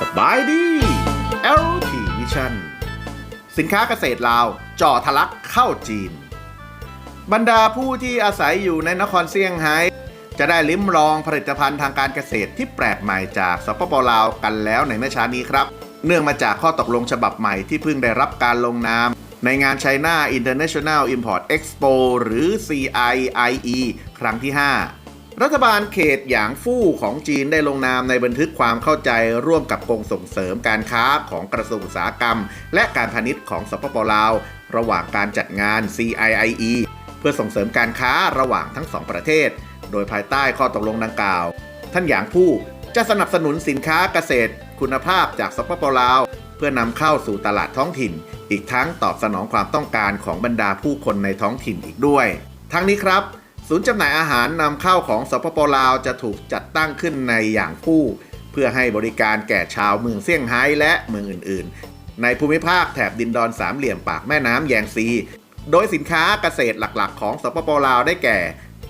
สบายดี LT Vision สินค้าเกษตรลาวจ่อทะลักเข้าจีน บรรดาผู้ที่อาศัยอยู่ในนครเซี่ยงไฮ้จะได้ลิ้มลองผลิตภัณฑ์ทางการเกษตรที่แปลกใหม่จากสปปลาวกันแล้วในเมื่อเช้านี้ครับ เนื่องมาจากข้อตกลงฉบับใหม่ที่เพิ่งได้รับการลงนาม ในงาน China International Import Expo หรือ CIIE ครั้งที่ 5 รัฐบาลเขตหยางฟู่ของจีนได้ลงนามในบันทึกความเข้าใจร่วมกับกรมส่งเสริมการค้าของกระทรวงอุตสาหกรรม และการพาณิชย์ของสปปลาว ระหว่างการจัดงาน CIIE เพื่อส่งเสริมการค้าระหว่างทั้งสองประเทศ โดยภายใต้ข้อตกลงดังกล่าว ท่านหยางผู้จะสนับสนุนสินค้าเกษตรคุณภาพจากสปปลาว เพื่อนำเข้าสู่ตลาดท้องถิ่น อีกทั้งตอบสนองความต้องการของบรรดาผู้คนในท้องถิ่นอีกด้วย ทั้งนี้ครับ ศูนย์จำหน่ายอาหารนำเข้าของสปปลาวจะถูกจัดตั้งขึ้นในอย่างผู้เพื่อให้บริการแก่ชาวเมืองเซี่ยงไฮ้และเมืองอื่น ๆ ในภูมิภาคแถบดินดอนสามเหลี่ยมปากแม่น้ำแยงซี โดยสินค้าเกษตรหลักๆ ของสปปลาวได้แก่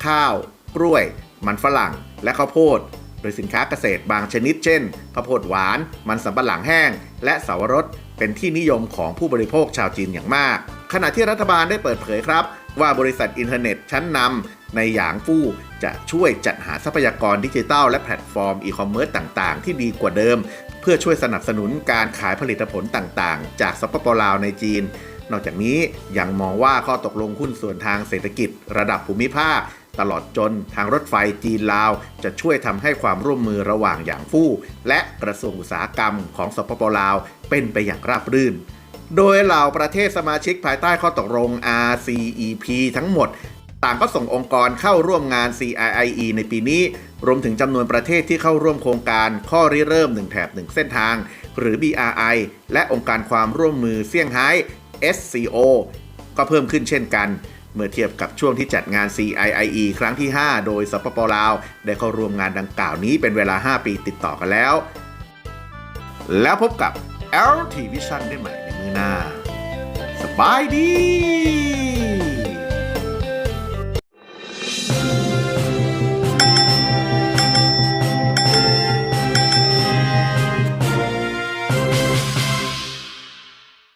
ข้าว กล้วย มันฝรั่ง และข้าวโพด ดยสินค้าเกษตรบางชนิดเช่นข้าวโพดหวาน มันสำปะหลังแห้ง และสาวรสเป็นที่นิยมของผู้บริโภคชาวจีนอย่างมาก ขณะที่รัฐบาลได้เปิดเผยครับ ว่าบริษัทอินเทอร์เน็ตชั้นนำในหยางฟู่จะช่วยจัดหาทรัพยากรดิจิทัลและแพลตฟอร์มอีคอมเมิร์ซต่างๆ ที่ดีกว่าเดิม เพื่อช่วยสนับสนุนการขายผลิตผลต่างๆ จากสปปลาวในจีน นอกจากนี้ยังมองว่าข้อตกลงหุ้นส่วนทางเศรษฐกิจ ระดับภูมิภาค ตลอดจนทางรถไฟจีนลาว จะช่วยทำให้ความร่วมมือระหว่างอย่างฟู่ และกระทรวงอุตสาหกรรมของสปปลาวเป็นไปอย่างราบรื่น โดยเหล่าประเทศสมาชิกภายใต้ข้อตกลง RCEP ทั้งหมด ต่างก็ส่งองค์กรเข้าร่วมงาน CIIE ในปีนี้ รวมถึงจำนวนประเทศที่เข้าร่วมโครงการข้อริเริ่ม 1 แถบ 1 เส้นทาง หรือ BRI และองค์การความร่วมมือเซี่ยงไฮ้ SCO ก็เพิ่มขึ้นเช่นกัน เมื่อเทียบกับช่วงที่จัดงาน CIIE ครั้งที่ 5 โดยสปปลาว ได้เข้าร่วมงานดังกล่าวนี้เป็นเวลา 5 ปีติดต่อกันแล้ว แล้วพบกับ LT Vision ได้ใหม่ในมือหน้า สบายดี